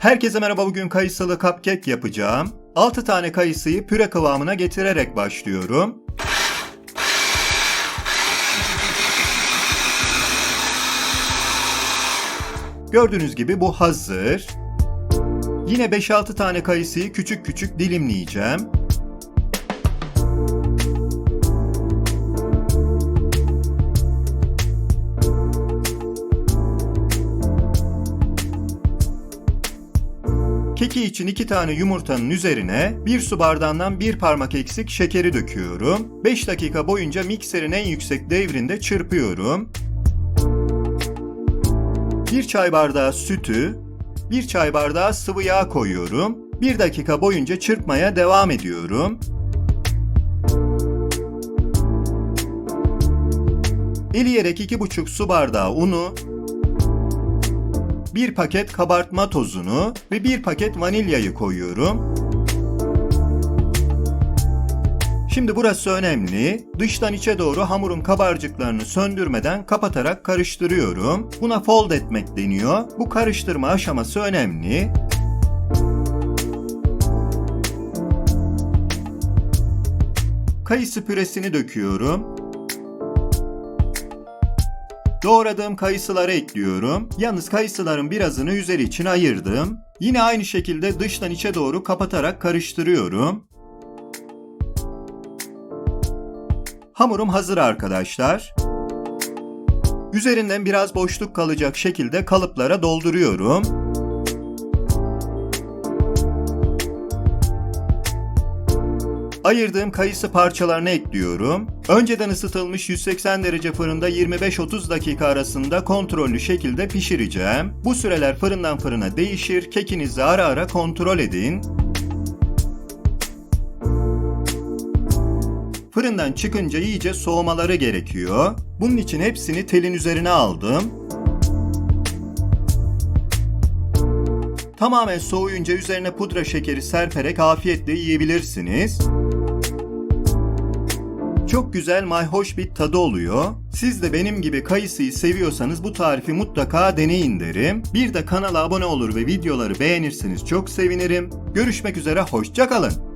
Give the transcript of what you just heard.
Herkese merhaba bugün kayısılı cupcake yapacağım. 6 tane kayısıyı püre kıvamına getirerek başlıyorum. Gördüğünüz gibi bu hazır. Yine 5-6 tane kayısıyı küçük küçük dilimleyeceğim. Keki için 2 tane yumurtanın üzerine 1 su bardağından 1 parmak eksik şekeri döküyorum. 5 dakika boyunca mikserin en yüksek devrinde çırpıyorum. 1 çay bardağı sütü, 1 çay bardağı sıvı yağ koyuyorum. 1 dakika boyunca çırpmaya devam ediyorum. Eleyerek 2,5 su bardağı unu, 1 paket kabartma tozunu ve 1 paket vanilyayı koyuyorum. Şimdi burası önemli. Dıştan içe doğru hamurun kabarcıklarını söndürmeden kapatarak karıştırıyorum. Buna fold etmek deniyor. Bu karıştırma aşaması önemli. Kayısı püresini döküyorum. Doğradığım kayısıları ekliyorum. Yalnız kayısıların birazını üzeri için ayırdım. Yine aynı şekilde dıştan içe doğru kapatarak karıştırıyorum. Hamurum hazır arkadaşlar. Üzerinden biraz boşluk kalacak şekilde kalıplara dolduruyorum. Ayırdığım kayısı parçalarını ekliyorum. Önceden ısıtılmış 180 derece fırında 25-30 dakika arasında kontrollü şekilde pişireceğim. Bu süreler fırından fırına değişir. Kekinizi ara ara kontrol edin. Fırından çıkınca iyice soğumaları gerekiyor. Bunun için hepsini telin üzerine aldım. Tamamen soğuyunca üzerine pudra şekeri serperek afiyetle yiyebilirsiniz. Çok güzel mayhoş bir tadı oluyor. Siz de benim gibi kayısıyı seviyorsanız bu tarifi mutlaka deneyin derim. Bir de kanala abone olur ve videoları beğenirseniz çok sevinirim. Görüşmek üzere hoşçakalın.